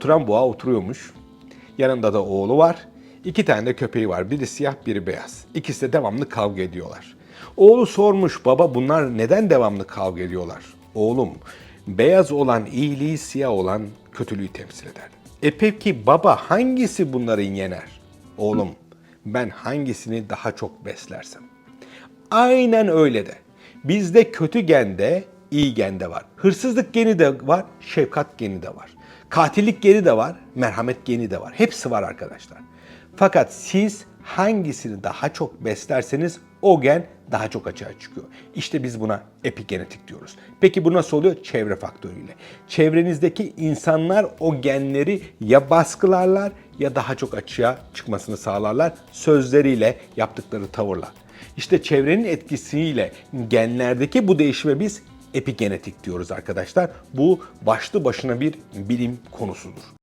Oturan boğa oturuyormuş. Yanında da oğlu var. İki tane de köpeği var. Biri siyah, biri beyaz. İkisi de devamlı kavga ediyorlar. Oğlu sormuş, baba bunlar neden devamlı kavga ediyorlar? Oğlum, beyaz olan iyiliği, siyah olan kötülüğü temsil eder. E peki baba hangisi bunların yener? Oğlum, ben hangisini daha çok beslersem? Aynen öyle de. Bizde kötü gende, iyi gende var. Hırsızlık geni de var, şefkat geni de var. Katillik geni de var, merhamet geni de var. Hepsi var arkadaşlar. Fakat siz hangisini daha çok beslerseniz o gen daha çok açığa çıkıyor. İşte biz buna epigenetik diyoruz. Peki bu nasıl oluyor? Çevre faktörüyle. Çevrenizdeki insanlar o genleri ya baskılarlar ya daha çok açığa çıkmasını sağlarlar sözleriyle, yaptıkları tavırla. İşte çevrenin etkisiyle genlerdeki bu değişime biz epigenetik diyoruz arkadaşlar. Bu başlı başına bir bilim konusudur.